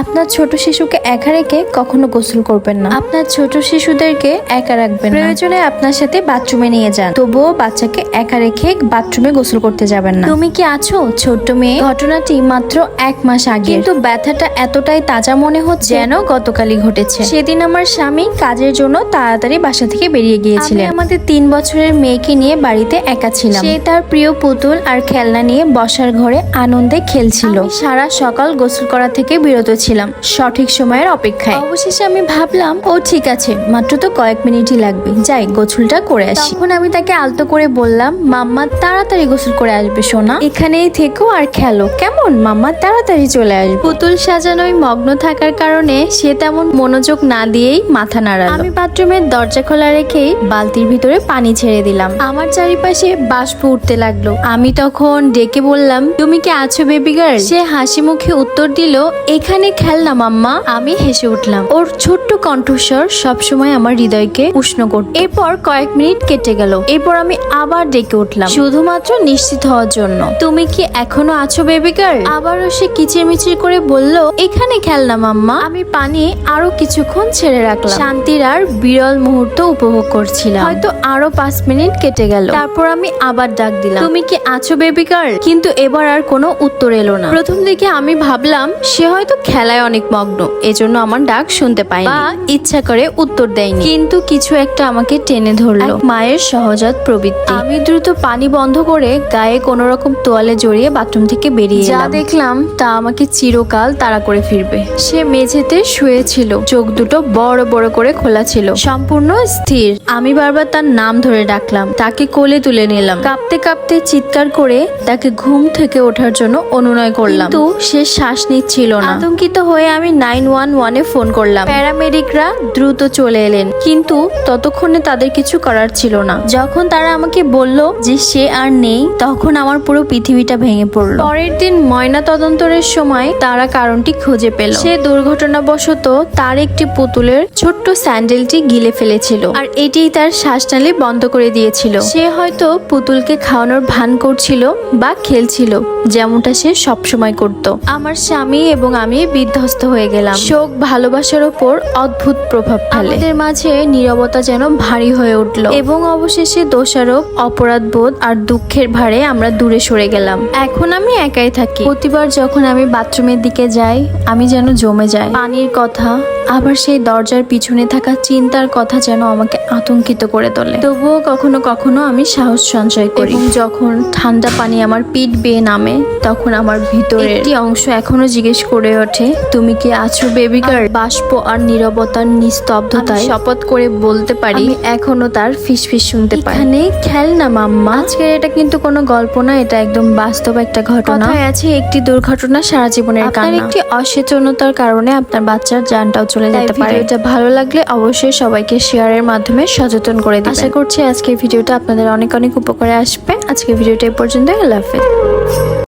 আপনার ছোট শিশুকে একা রেখে কখনো গোসল করবেন না। আপনার ছোট শিশুদেরকে একা রাখবেন। প্রয়োজনে আপনার সাথে বাথরুমে নিয়ে যান। তবুও বাচ্চাকে একা রেখে বাথরুমে গোসল করতে যাবেন না। তুমি কি আছো, ছোট্ট মেয়ে? ঘটনাটি মাত্র এক মাস আগে। কিন্তু ব্যথাটা এতটাই তাজা মনে হচ্ছে যেন গতকালই ঘটেছে। সেদিন আমার স্বামী কাজের জন্য তাড়াতাড়ি বাসা থেকে বেরিয়ে গিয়েছিলেন। আমাদের তিন বছরের মেয়েকে নিয়ে বাড়িতে একা ছিলাম। সে তার প্রিয় পুতুল আর খেলনা নিয়ে বসার ঘরে আনন্দে খেলছিল। সারা সকাল গোসল করা থেকে বিরত ছিলাম সঠিক সময়ের অপেক্ষায়। অবশেষে আমি ভাবলাম ও ঠিক আছে মাত্র তো কয়েক মিনিটই লাগবে। যাই গোসলটা করে আসি। তখন আমি তাকে আলতো করে বললাম মাম্মা তাড়াতাড়ি গোসল করে আসবে সোনা। এখানেই থেকো আর খেলো। কেমন মাম্মা? তাড়াতাড়ি চলে আসবে। পুতুল সাজানোয় মগ্ন থাকার কারণে সে তেমন মনোযোগ না দিয়েই মাথা নাড়ালো। আমি বাথরুমের দরজা খোলা রেখেই বালতির ভিতরে পানি ছেড়ে দিলাম। আমার চারিপাশে বাষ্প উঠতে লাগল। আমি তখন ডেকে বললাম তুমি কি আছো বেবি গার্ল? সে হাসি মুখে উত্তর দিল এখানে খেলনা, মাম্মা। আমি হেসে উঠলাম। ওর ছোট্ট কণ্ঠস্বর সবসময় আমার হৃদয়কে উষ্ণ করত। এরপর কয়েক মিনিট কেটে গেল। এরপর আমি আবার ডেকে উঠলাম। শুধুমাত্র নিশ্চিত হওয়ার জন্য। তুমি কি এখনও আছো বেবি গার্ল আবারও সে কিচিরমিচির করে বলল, এখানে খেলনা, মাম্মা। আমি পানি আরও কিছুক্ষণ ছেড়ে রাখলাম। শান্তির আর বিরল মুহূর্ত উপভোগ করছিলাম। হয়তো আরও পাঁচ মিনিট কেটে গেল। তারপর আমি আবার ডাক দিলাম, তুমি কি আছো বেবি গার্ল কিন্তু এবার আর কোনো উত্তর এলো না। প্রথম দিকে আমি ভাবলাম, সে হয়তো খেলায় অনেক মগ্ন। এজন্য আমার ডাক শুনতে পাইনি। বা ইচ্ছা করে উত্তর দেয়নি। কিন্তু কিছু একটা আমাকে টেনে ধরলো। মায়ের সহজাত প্রবৃত্তি। আমি দ্রুত পানি বন্ধ করে গায়ে কোনো রকম তোয়ালে জড়িয়ে বাথরুম থেকে বেরিয়ে যা দেখলাম তা আমাকে চিরকাল তাড়া করে ফিরবে। সে মেঝেতে শুয়েছিল। চোখ দুটো বড় বড় করে খোলা ছিল। সম্পূর্ণ স্থির। আমি বারবার তার নাম ধরে ডাকলাম। তাকে কোলে তুলে নিলাম। কাঁপতে কাঁপতে চিৎকার করে তাকে ঘুম থেকে ওঠার জন্য অনুনয় করলাম। কিন্তু সে শ্বাস নিচ্ছিল না। আতঙ্কিত হয়ে আমি নাইন ওয়ান ওয়ানে ফোন করলাম। প্যারামেডিকরা দ্রুত চলে এলেন, কিন্তু ততক্ষণে তাদের কিছু করার ছিল না। যখন তারা আমাকে বলল যে সে আর নেই, তখন আমার পুরো পৃথিবীটা ভেঙে পড়ল। পরের দিন ময়না তদন্তরের সময় তারা কারণটি খুঁজে পেল। সে দুর্ঘটনাবশত তার একটি পুতুলের ছোট্ট স্যান্ডেলটি গিলে ফেলেছিল, আর এটিই তার শ্বাসনালী বন্ধ করে দিয়েছিল। সে হয়তো পুতুলকে খাওয়ানোর ভান করছিল বা খেলছিল, যেমনটা সে সবসময় করত। আমার স্বামী এবং আমি বিধ্বস্ত হয়ে গেলাম। শোক ভালোবাসার ওপর অদ্ভুত প্রভাব ফেলে। আমাদের মাঝে নীরবতা যেন ভারী হয়ে উঠল এবং অবশেষে দোষারোপ অপরাধ বোধ আর দুঃখের ভারে আমরা দূরে সরে গেলাম। এখন আমি একাই থাকি। প্রতিবার যখন আমি বাথরুমের দিকে যাই, আমি যেন জমে যাই। পানির কথা, আবার সেই দরজার পিছনে থাকা চিন্তার কথা যেন আমাকে আতঙ্কিত করে তোলে। তবুও কখনো কখনো আমি সাহস সঞ্চয় করি। যখন ঠান্ডা পানি আমার পিঠ বেয়ে নামে, তখন আমার ভিতরে একটি অংশ এখনও জিজ্ঞেস করে ওঠে তুমি কি আছো বেবি গার্ল বাষ্প আর নীরবতার নিস্তব্ধতায় শপথ করে বলতে পারি এখনও তার ফিসফিস শুনতে পাই। এখানে খেলনা মাম্মা। আজকের এটা কিন্তু কোনো গল্প না এটা একদম বাস্তব একটা ঘটনা। আছে একটি দুর্ঘটনা সারা জীবনের কারণে একটি অসচেতনতার কারণে আপনার বাচ্চার জানটাও চলে যেতে পারে। এটা ভালো লাগলে অবশ্যই সবাইকে শেয়ারের মাধ্যমে সচেতন করে দিন আশা করছি আজকের ভিডিওটা আপনাদের অনেক অনেক উপকারে আসবে। আজকের ভিডিওটা এই পর্যন্ত আল্লাহ হাফেজ।